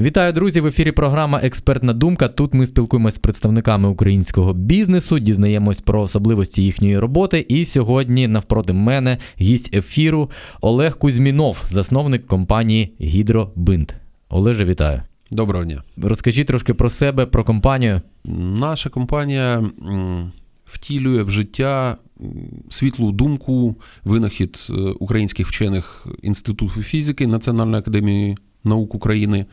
Вітаю, друзі! В ефірі програма Експертна думка. Тут ми спілкуємося з представниками українського бізнесу, дізнаємось про особливості їхньої роботи. І сьогодні навпроти мене гість ефіру Олег Кузьмінов, засновник компанії Гідробинт. Олеже, вітаю. Доброго дня. Розкажіть трошки про себе, про компанію. Наша компанія втілює в життя світлу думку, винахід е, українських вчених Інституту фізики Національної академії наук України.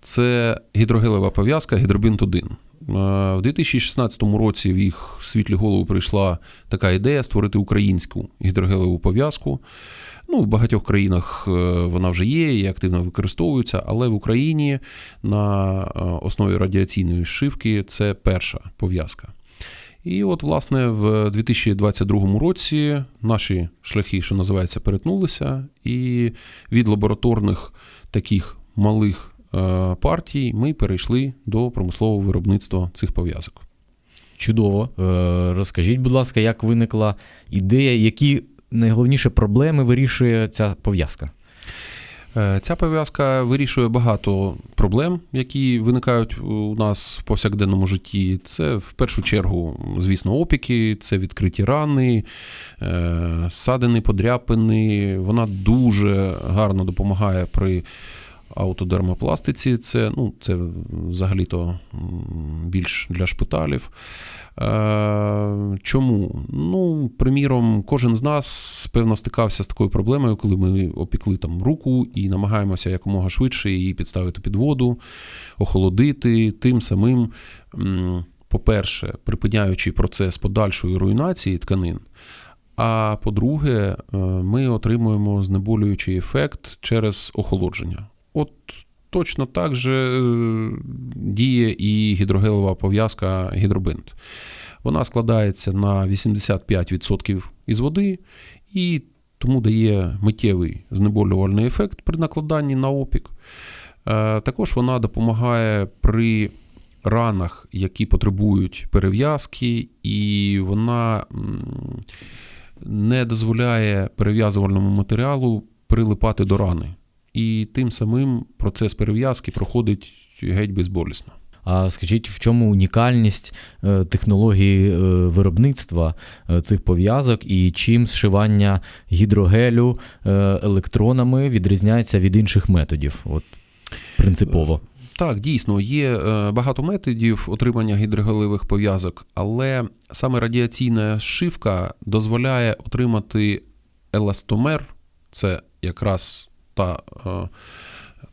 Це гідрогелева пов'язка Гідробинт 1. Е, В 2016 році в їх світлі голову прийшла така ідея створити українську гідрогелеву пов'язку. Ну, в багатьох країнах е, вона вже є і активно використовується, але в Україні на е, основі радіаційної шивки це перша пов'язка. І от, власне, в 2022 році наші шляхи, що називається, перетнулися, і від лабораторних таких малих е, партій ми перейшли до промислового виробництва цих пов'язок. Чудово. Е, Розкажіть, будь ласка, як виникла ідея, які найголовніші проблеми вирішує ця пов'язка? Е, Ця пов'язка вирішує багато проблем, які виникають у нас в повсякденному житті. Це в першу чергу, звісно, опіки, це відкриті рани, е, ссадини, подряпини. Вона дуже гарно допомагає при аутодермопластиці. Це, ну, це взагалі-то більш для шпиталів. Чому? Ну, приміром, кожен з нас певно стикався з такою проблемою, коли ми опікли там руку і намагаємося якомога швидше її підставити під воду, охолодити, тим самим, по-перше, припиняючи процес подальшої руйнації тканин. А по-друге, е, ми отримуємо знеболюючий ефект через охолодження. От точно так же е, діє і гідрогелова пов'язка гідробинт. Вона складається на 85% із води і тому дає миттєвий знеболювальний ефект при накладанні на опік. Е, Також вона допомагає при ранах, які потребують перев'язки, і вона не дозволяє перев'язувальному матеріалу прилипати до рани. І тим самим процес перев'язки проходить геть безболісно. А скажіть, в чому унікальність е, технології е, виробництва е, цих пов'язок і чим зшивання гідрогелю електронами відрізняється від інших методів? От принципово. Так, дійсно, є багато методів отримання гідрогелевих пов'язок, але саме радіаційна шивка дозволяє отримати еластомер, це якраз та,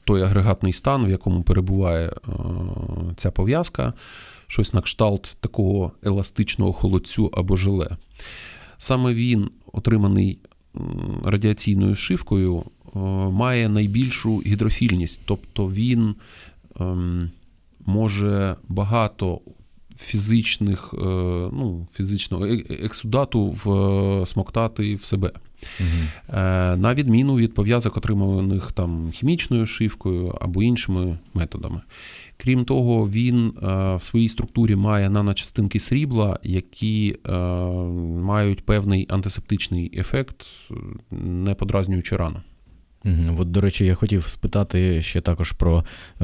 той агрегатний стан, в якому перебуває е, ця пов'язка, щось на кшталт такого еластичного холодцю або желе. Саме він, отриманий радіаційною шивкою, е, має найбільшу гідрофільність, тобто він ем, може багато фізичних, е, ну, фізичного ексудату всмоктати в себе. Е, На відміну від пов'язок, отриманих там хімічною шивкою або іншими методами. Крім того, він е, в своїй структурі має наночастинки срібла, які е, мають певний антисептичний ефект, не подразнюючи рану. От, до речі, я хотів спитати ще також про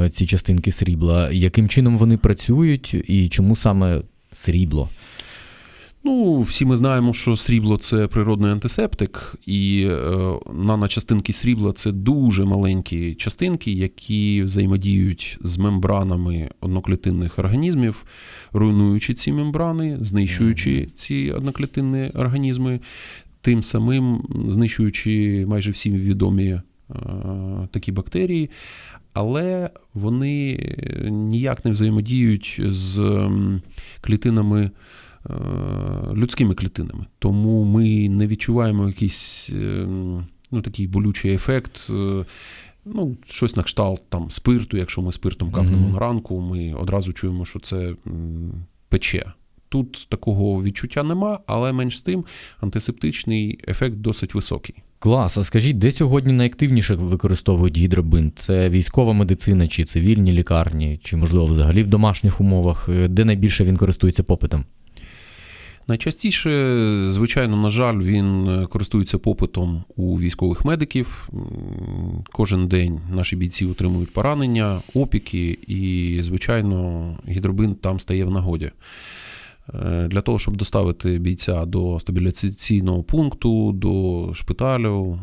ці частинки срібла. Яким чином вони працюють і чому саме срібло? Ну, всі ми знаємо, що срібло це природний антисептик, і е, наночастинки срібла це дуже маленькі частинки, які взаємодіють з мембранами одноклітинних організмів, руйнуючи ці мембрани, знищуючи ці одноклітинні організми, тим самим знищуючи майже всі відомі е, такі бактерії. Але вони ніяк не взаємодіють з клітинами людськими клітинами. Тому ми не відчуваємо якийсь е, ну, такий болючий ефект. е, Ну, щось на кшталт там, спирту, якщо ми спиртом капнемо на ранку, ми одразу чуємо, що це пече. Тут такого відчуття нема, але менш з тим антисептичний ефект досить високий. Клас, а скажіть, де сьогодні найактивніше використовують гідробинт? Це військова медицина чи цивільні лікарні, чи можливо взагалі в домашніх умовах? Е, Де найбільше він користується попитом? Найчастіше, звичайно, на жаль, він е, користується попитом у військових медиків. Кожен день наші бійці отримують поранення, опіки, і, звичайно, гідробин там стає в нагоді. Е, Для того, щоб доставити бійця до стабіляційного пункту, до шпиталю,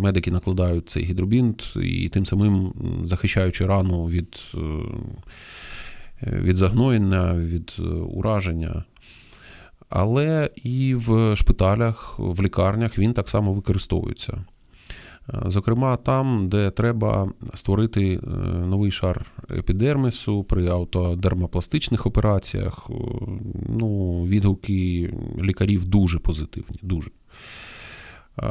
медики накладають цей гідробінт і тим самим захищаючи рану від, е, від загноєння, від ураження. Але і в шпиталях, в лікарнях він так само використовується. Е, Зокрема, там, де треба створити е, новий шар епідермісу при автодермопластичних операціях, ну, відгуки лікарів дуже позитивні. Дуже. Е,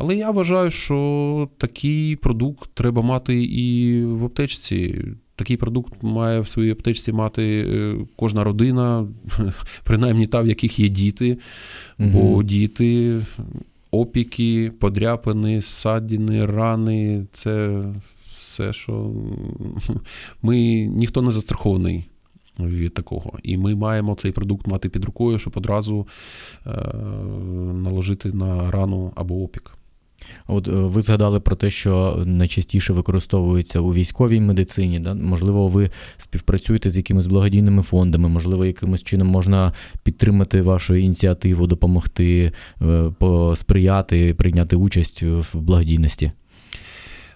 Але я вважаю, що такий продукт треба мати і в аптечці. Такий продукт має в своїй аптечці мати е, кожна родина, принаймні та, в яких є діти, бо Мгм. діти, опіки, подряпини, ссадини, рани це все, що ми ніхто не застрахований від такого. І ми маємо цей продукт мати під рукою, щоб одразу е, наложити на рану або опік. От е, ви згадали про те, що найчастіше використовується у військовій медицині. Да? Можливо, ви співпрацюєте з якимись благодійними фондами, можливо, якимось чином можна підтримати вашу ініціативу, допомогти, е, посприяти, прийняти участь в благодійності.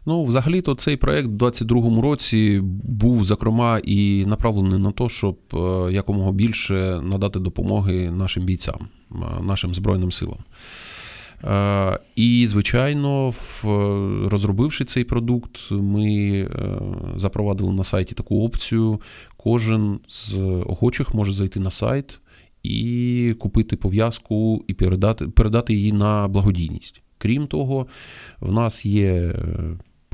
Ну, взагалі-то цей проект у 2022 році був, зокрема, і направлений на те, щоб е, якомога більше надати допомоги нашим бійцям, нашим Збройним силам. Е, І, звичайно, розробивши цей продукт, ми е, запровадили на сайті таку опцію. Кожен з охочих може зайти на сайт і купити пов'язку і передати, передати її на благодійність. Крім того, в нас є е,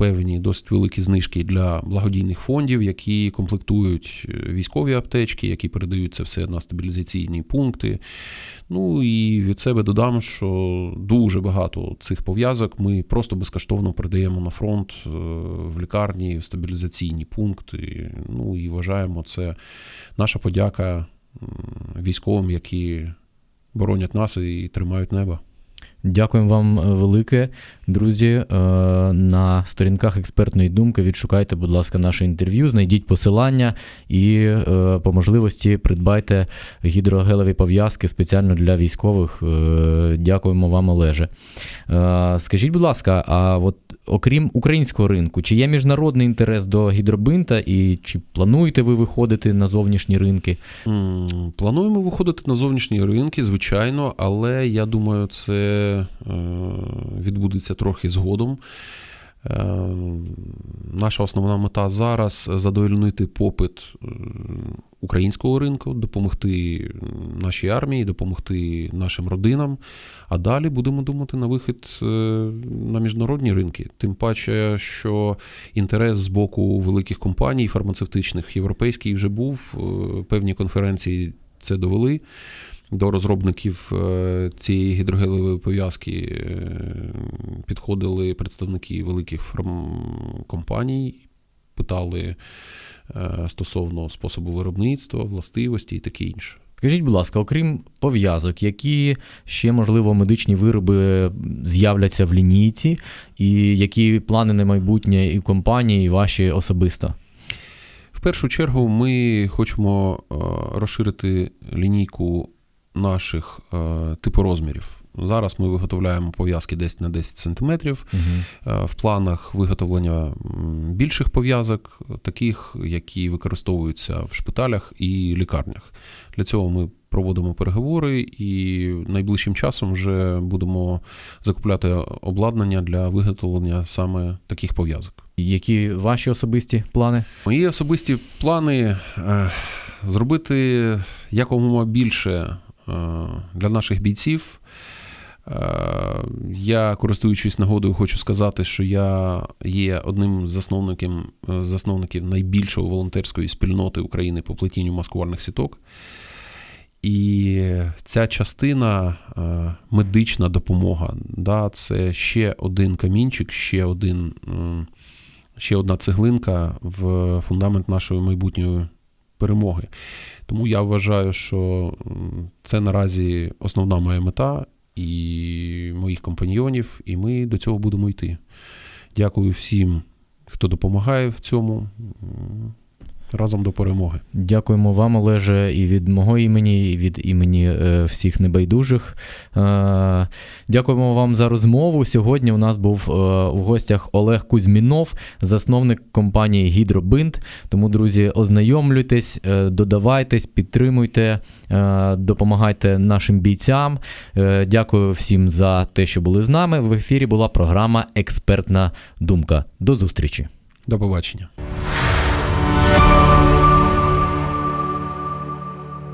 певні досить великі знижки для благодійних фондів, які комплектують е, військові аптечки, які передають це все на стабілізаційні пункти. Ну і від себе додам, що дуже багато цих пов'язок ми просто безкоштовно передаємо на фронт е, в лікарні, в стабілізаційні пункти. Ну і вважаємо це наша подяка військовим, які боронять нас і тримають небо. Дякуємо вам е, велике, друзі. Е, На сторінках експертної думки відшукайте, будь ласка, наше інтерв'ю, знайдіть посилання і е, по можливості придбайте гідрогелеві пов'язки спеціально для військових. Дякуємо вам, Олеже. Скажіть, будь ласка, а от окрім українського ринку, чи є міжнародний інтерес до гідробинта і чи плануєте ви виходити на зовнішні ринки? Плануємо виходити на зовнішні ринки, звичайно, але я думаю, це е, відбудеться трохи згодом. Е, Наша основна мета зараз задовольнити попит українського ринку, допомогти нашій армії, допомогти нашим родинам. А далі будемо думати на вихід е, на міжнародні ринки. Тим паче, що інтерес з боку великих компаній фармацевтичних європейський вже був. Е, Певні конференції це довели. До розробників е, цієї гідрогелевої пов'язки підходили представники великих фармкомпаній, питали е, стосовно способу виробництва, властивості і таке інше. Скажіть, будь ласка, окрім пов'язок, які ще, можливо, медичні вироби з'являться в лінійці, і які плани на майбутнє і компанії, і ваші особисто? В першу чергу ми хочемо е, розширити лінійку наших е, типорозмірів. Зараз ми виготовляємо пов'язки 10 на 10 см. Угу. В планах виготовлення більших пов'язок, таких, які використовуються в шпиталях і лікарнях. Для цього ми проводимо переговори і найближчим часом вже будемо закупляти обладнання для виготовлення саме таких пов'язок. Які ваші особисті плани? Мої особисті плани е, зробити якомога більше е, для наших бійців. Е, Я, користуючись нагодою, хочу сказати, що я є одним з засновників, е, засновників найбільшої волонтерської спільноти України по плетінню маскувальних сіток. І ця частина е, медична допомога, да, це ще один камінчик, ще один. ще одна цеглинка в фундамент нашої майбутньої перемоги. Тому я вважаю, що це наразі основна моя мета і моїх компаньйонів, і ми до цього будемо йти. Дякую всім, хто допомагає в цьому. Разом до перемоги. Дякуємо вам, Олеже, і від мого імені, і від імені е, всіх небайдужих. Е, дякуємо вам за розмову. Сьогодні у нас був е, у гостях Олег Кузьмінов, засновник компанії Гідробинт. Тому, друзі, ознайомлюйтесь, додавайтесь, підтримуйте, допомагайте нашим бійцям. Дякую всім за те, що були з нами. В ефірі була програма Експертна думка. До зустрічі. До побачення.